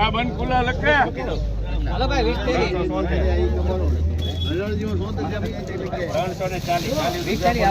આ બંધ ખુલ્લા લખે હલો ભાઈ વીસ ત્રીસ ત્રણસો ને ચાલીસ ચાલીસ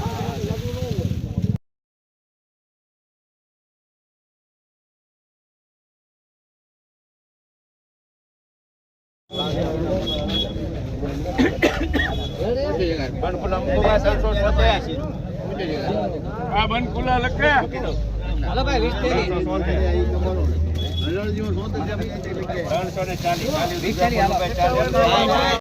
આ બંધ ખુલ્લા લખે. હાલો ભાઈ વીસ ત્રીસ ત્રણસો ને ચાલીસ ચાલીસ